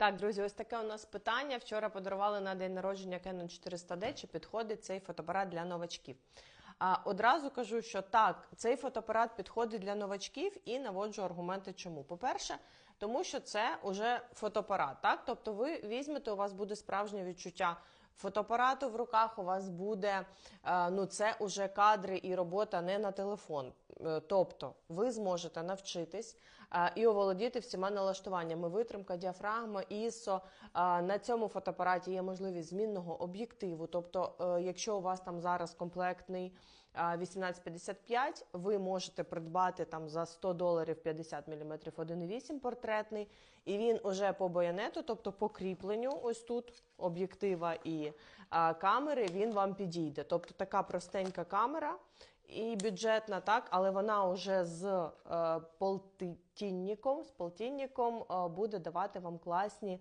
Так, друзі, ось таке у нас питання. Вчора подарували на день народження Canon 400D. Чи підходить цей фотоапарат для новачків? А одразу кажу, що так, цей фотоапарат підходить для новачків і наводжу аргументи, чому. По-перше, тому що це уже фотоапарат. Так, тобто, ви візьмете, у вас буде справжнє відчуття. Фотоапарату в руках у вас буде, е, ну це уже кадри і робота не на телефон. Е, Тобто ви зможете навчитись е, і оволодіти всіма налаштуваннями. Витримка, діафрагма, ISO. На цьому фотоапараті є можливість змінного об'єктиву. Тобто, якщо у вас там зараз комплектний 1855, ви можете придбати там за 100 доларів 50 мм 1.8 портретний, і він уже по байонету, тобто по кріпленню, ось тут об'єктива і а, камери, він вам підійде. Тобто така простенька камера і бюджетна, так, але вона вже з е, полтинником, з полтинником е, буде давати вам класні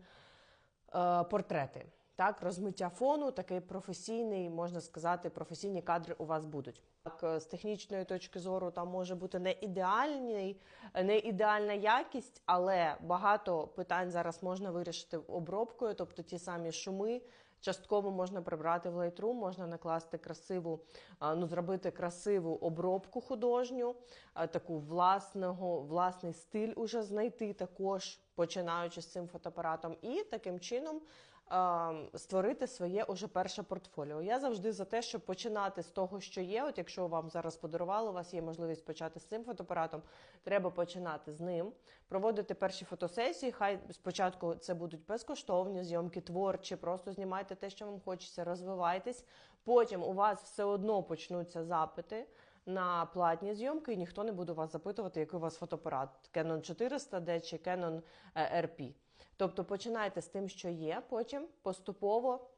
е, портрети. Так, розмиття фону, такий професійний, можна сказати, професійні кадри у вас будуть. Так, е, з технічної точки зору там може бути не ідеальний, не ідеальна якість, але багато питань зараз можна вирішити обробкою, тобто ті самі шуми. Частково можна прибрати в Lightroom, можна накласти красиву, ну зробити красиву обробку художню, таку власного, власний стиль уже знайти також, починаючи з цим фотоапаратом, і таким чином а, створити своє уже перше портфоліо. Я завжди за те, щоб починати з того, що є. От якщо вам зараз подарували, у вас є можливість почати з цим фотоапаратом, треба починати з ним, проводити перші фотосесії. Хай спочатку це будуть безкоштовні зйомки, творчі, просто знімайте те, що вам хочеться, розвивайтесь. Потім у вас все одно почнуться запити. На платні зйомки і ніхто не буде вас запитувати, який у вас фотоапарат Canon 400D чи Canon е, RP. Тобто починайте з тим, що є, потім поступово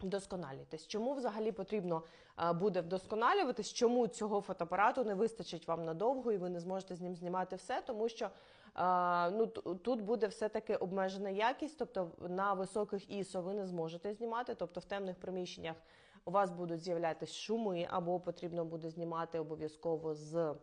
вдосконалюйтесь. Чому взагалі потрібно е, буде вдосконалюватись? Чому цього фотоапарату не вистачить вам надовго і ви не зможете з ним знімати все? Тому що е, ну, тут буде все-таки обмежена якість, тобто на високих ISO ви не зможете знімати, тобто в темних приміщеннях у вас будуть з'являтися шуми, або потрібно буде знімати обов'язково з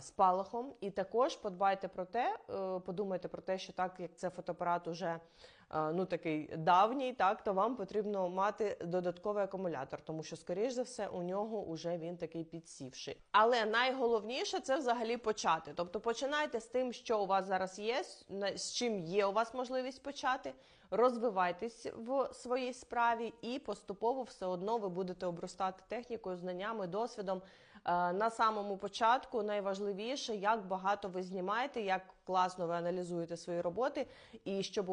спалахом. І також подбайте про те, е, подумайте про те, що так як це фотоапарат уже е, ну такий давній, так то вам потрібно мати додатковий акумулятор, тому що, скоріш за все, у нього уже він такий підсівший. Але найголовніше це взагалі почати. Тобто починайте з тим, що у вас зараз є, з чим є у вас можливість почати. Розвивайтесь в своїй справі, і поступово все одно ви будете обростати технікою, знаннями, досвідом. Е, На самому початку найважливіше, як багато ви знімаєте, як класно ви аналізуєте свої роботи, і щоб у вас